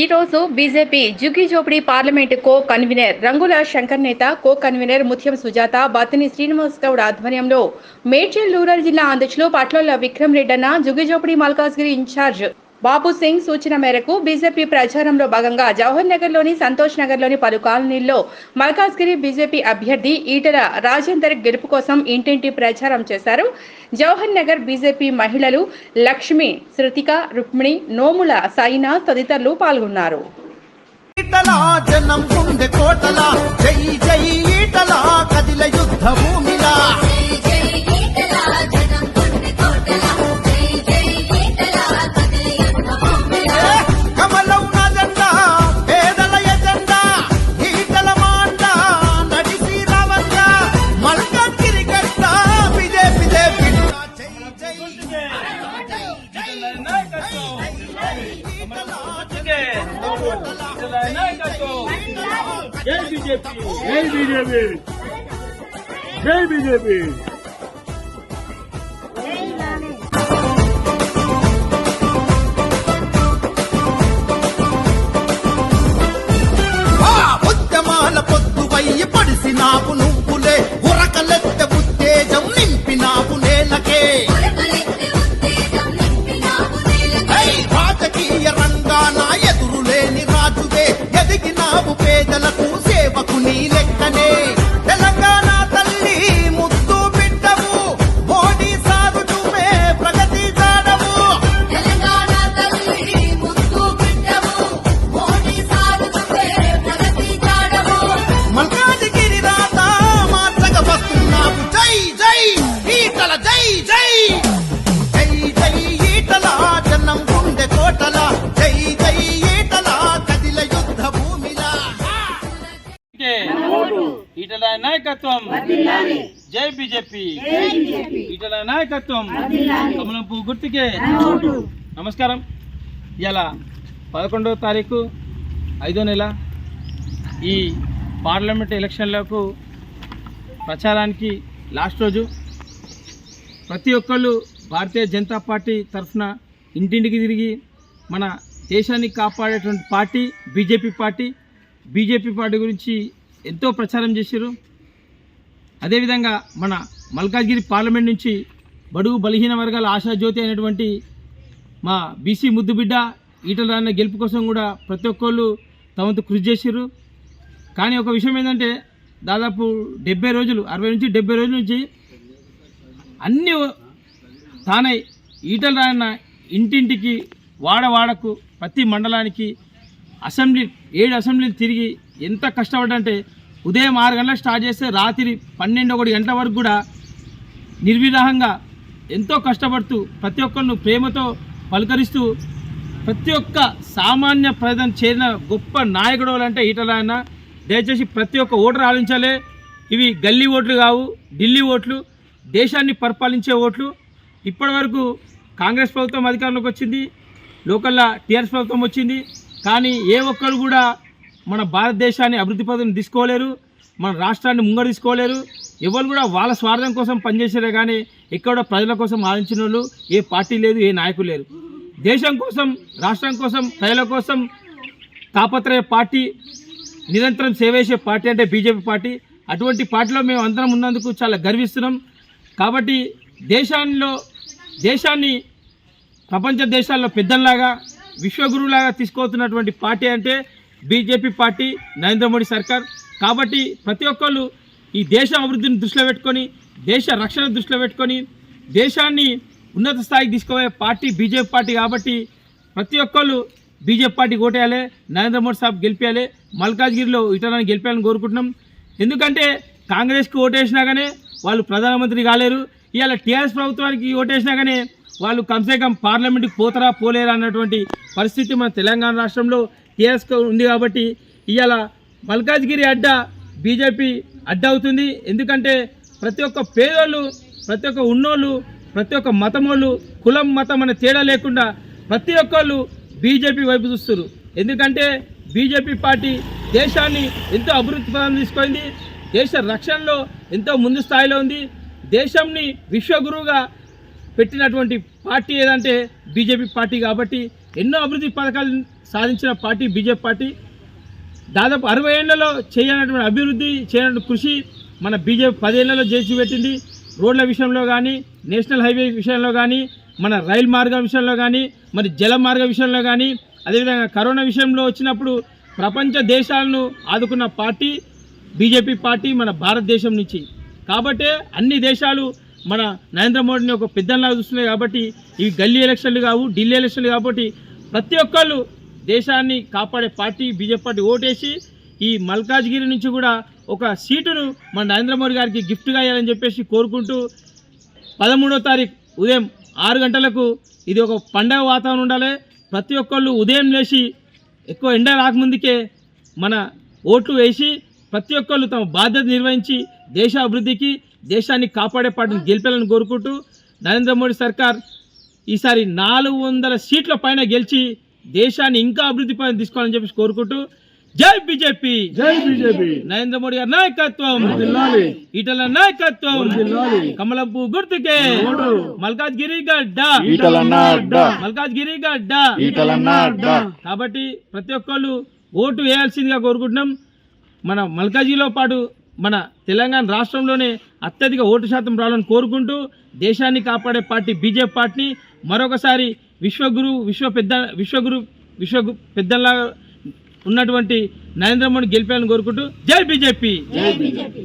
ఈ రోజు BJP జుగిజోపిడి parliament co convener Rangula Shankar నేత కో కన్వీనర్ ముత్యం సుజాత బతిని శ్రీనివాస్ గౌడ్ ఆధ్వర్యంలో మేడ్చల్ రూరల్ జిల్లా అధ్యక్షులు పట్లోల విక్రమ్ రెడ్డన్న జుగిజోపిడి మల్కాజ్గిరి ఇన్ఛార్జ్ బాబు సింగ్ సూచన మేరకు బీజేపీ ప్రచారంలో భాగంగా జవహర్ నగర్లోని సంతోష్ నగర్లోని పలు కాలనీల్లో మల్కాజ్గిరి బీజేపీ అభ్యర్థి ఈటల రాజేందర్ గెలుపు కోసం ఇంటింటి ప్రచారం చేశారు. జవహర్ నగర్ బీజేపీ మహిళలు లక్ష్మి శృతిక రుక్మిణి నోముల సైనా తదితరులు పాల్గొన్నారు. జనం గుండె కోటలా జై జై ఈటలా కదిల యుద్ధ భూమిలా. జై బీజేపీ జై బీజేపీ జై బీజేపీ నాయకత్వం. జై బీజేపీ. ఈటల నాయకత్వం. గుర్తుకే. నమస్కారం. ఇలా పదకొండవ తారీఖు ఐదో నెల. ఈ పార్లమెంట్ ఎలక్షన్లకు ప్రచారానికి లాస్ట్ రోజు. ప్రతి ఒక్కళ్ళు భారతీయ జనతా పార్టీ తరఫున ఇంటింటికి తిరిగి మన దేశాన్ని కాపాడేటువంటి party BJP party. BJP party గురించి ఎంతో ప్రచారం చేశారు. అదేవిధంగా మన మల్కాజ్గిరి పార్లమెంట్ నుంచి బడుగు బలహీన వర్గాల ఆశాజ్యోతి అయినటువంటి మా బీసీ ముద్దుబిడ్డ ఈటల రాన్న గెలుపు కోసం కూడా ప్రతి ఒక్కళ్ళు తమతో కృషి చేశారు కానీ ఒక విషయం ఏంటంటే దాదాపు డెబ్బై రోజులు అరవై నుంచి డెబ్బై రోజుల నుంచి అన్ని తానై ఈటల రాయన్న ఇంటింటికి వాడవాడకు ప్రతి మండలానికి అసెంబ్లీ ఏడు అసెంబ్లీలు తిరిగి ఎంత కష్టపడ్డంటే ఉదయం ఆరు గంటలకు స్టార్ట్ చేస్తే రాత్రి పన్నెండు ఒకటి గంటల వరకు కూడా నిర్విరాహంగా ఎంతో కష్టపడుతూ ప్రతి ఒక్కరిని ప్రేమతో పలకరిస్తూ ప్రతి ఒక్క సామాన్య ప్రజలను చేరిన గొప్ప నాయకుడు అంటే ఈటలాయన దయచేసి ప్రతి ఒక్క ఓటర్ ఆలోచించాలి ఇవి గల్లీ ఓట్లు కావు ఢిల్లీ ఓట్లు దేశాన్ని పరిపాలించే ఓట్లు. ఇప్పటివరకు కాంగ్రెస్ ప్రభుత్వం అధికారంలోకి వచ్చింది లోకల్లా టీఆర్ఎస్ ప్రభుత్వం వచ్చింది. కానీ ఏ ఒక్కరు కూడా మన భారతదేశాన్ని అభివృద్ధి పదవిని తీసుకోలేరు మన రాష్ట్రాన్ని ముంగడు తీసుకోలేరు. ఎవరు కూడా వాళ్ళ స్వార్థం కోసం పనిచేసారే కానీ ఎక్కడ ప్రజల కోసం ఆలోచించిన వాళ్ళు ఏ పార్టీ లేదు ఏ నాయకులు లేరు. దేశం కోసం రాష్ట్రం కోసం ప్రజల కోసం తాపత్రయ పార్టీ నిరంతరం సేవేసే పార్టీ అంటే బీజేపీ పార్టీ. అటువంటి పార్టీలో మేము అందరం ఉన్నందుకు చాలా గర్విస్తున్నాం. కాబట్టి దేశాల్లో దేశాన్ని ప్రపంచ దేశాల్లో పెద్దల్లాగా విశ్వగురువులాగా తీసుకోతున్నటువంటి పార్టీ అంటే బీజేపీ పార్టీ నరేంద్ర మోడీ సర్కార్. కాబట్టి ప్రతి ఒక్కళ్ళు ఈ దేశ అభివృద్ధిని దృష్టిలో పెట్టుకొని దేశ రక్షణ దృష్టిలో పెట్టుకొని దేశాన్ని ఉన్నత స్థాయికి తీసుకుపోయే పార్టీ బీజేపీ పార్టీ కాబట్టి ప్రతి ఒక్కళ్ళు బీజేపీ పార్టీ ఓటేయాలి నరేంద్ర మోడీ సాబ్ గెలిపేయాలి మల్కాజ్గిరిలో ఇటరాన్ని గెలిపేయాలని కోరుకుంటున్నాం. ఎందుకంటే కాంగ్రెస్కి ఓటేసినా కానీ వాళ్ళు ప్రధానమంత్రి కాలేరు. ఇవాళ టీఆర్ఎస్ ప్రభుత్వానికి ఓటేసినా కానీ వాళ్ళు కమ్సే కమ్ పార్లమెంట్కి పోతారా పోలేరా అన్నటువంటి పరిస్థితి మన తెలంగాణ రాష్ట్రంలో టీఆర్ఎస్ ఉంది కాబట్టి ఇవాళ మల్కాజ్గిరి అడ్డ బీజేపీ అడ్డ అవుతుంది. ఎందుకంటే ప్రతి ఒక్క పేదోళ్ళు ప్రతి ఒక్క ఉన్నోళ్ళు ప్రతి ఒక్క మతమోళ్ళు కులం మతం అనే తేడా లేకుండా ప్రతి ఒక్కళ్ళు బీజేపీ వైపు చూస్తారు ఎందుకంటే బీజేపీ పార్టీ దేశాన్ని ఎంతో అభివృద్ధి పదం తీసుకుంది. దేశ రక్షణలో ఎంతో ముందు స్థాయిలో ఉంది. దేశంని విశ్వగురువుగా పెట్టినటువంటి పార్టీ ఏదంటే బీజేపీ పార్టీ కాబట్టి ఎన్నో అభివృద్ధి పథకాలు సాధించిన పార్టీ బీజేపీ పార్టీ. దాదాపు అరవై ఏళ్ళలో చేయనటువంటి అభివృద్ధి చేయనటువంటి కృషి మన బీజేపీ పదేళ్ళలో చేసి పెట్టింది. రోడ్ల విషయంలో కానీ నేషనల్ హైవే విషయంలో కానీ మన రైలు మార్గం విషయంలో కానీ మరి జల మార్గం విషయంలో కానీ అదేవిధంగా కరోనా విషయంలో వచ్చినప్పుడు ప్రపంచ దేశాలను ఆదుకున్న పార్టీ బీజేపీ పార్టీ మన భారతదేశం నుంచి. కాబట్టే అన్ని దేశాలు మన నరేంద్ర మోడీని ఒక పెద్దలాగా చూస్తున్నాయి కాబట్టి ఇవి గల్లీ ఎలక్షన్లు కావు ఢిల్లీ ఎలక్షన్లు కాబట్టి ప్రతి ఒక్కళ్ళు దేశాన్ని కాపాడే పార్టీ బీజేపీ పార్టీ ఓటేసి ఈ మల్కాజ్గిరి నుంచి కూడా ఒక సీటును మన నరేంద్ర మోడీ గారికి గిఫ్ట్గా ఇవ్వాలని చెప్పేసి కోరుకుంటూ పదమూడో తారీఖు ఉదయం ఆరు గంటలకు ఇది ఒక పండగ వాతావరణం ఉండాలి. ప్రతి ఒక్కళ్ళు ఉదయం లేచి ఎక్కువ ఎండ రాకముందుకే మన ఓట్లు వేసి ప్రతి ఒక్కళ్ళు తమ బాధ్యత నిర్వహించి దేశాభివృద్ధికి దేశాన్ని కాపాడే పార్టీని గెలిపాలని కోరుకుంటూ నరేంద్ర మోడీ సర్కార్ ఈసారి నాలుగు వందల సీట్ల పైన గెలిచి దేశాన్ని ఇంకా అభివృద్ధి పైన తీసుకోవాలని చెప్పేసి కోరుకుంటూ జై బీజేపీ. జై బీజేపీ. నరేంద్ర మోడీ గారి నాయకత్వం. ఈటల నాయకత్వం. కమలంపు గుర్తుకే. మల్కాజ్గిరి గడ్డ. మల్కాజ్గిరి గడ్డ. కాబట్టి ప్రతి ఒక్కళ్ళు ఓటు వేయాల్సిందిగా కోరుకుంటున్నాం. మన మల్కాజీలో పాటు మన తెలంగాణ రాష్ట్రంలోనే అత్యధిక ఓటు శాతం రావాలని కోరుకుంటూ దేశాన్ని కాపాడే పార్టీ బీజేపీ పార్టీని మరొకసారి విశ్వగురు విశ్వ పెద్ద విశ్వగురు విశ్వ పెద్దలా ఉన్నటువంటి నరేంద్ర మోడీ గెలిపాలని కోరుకుంటూ జై బీజేపీ. జై బీజేపీ.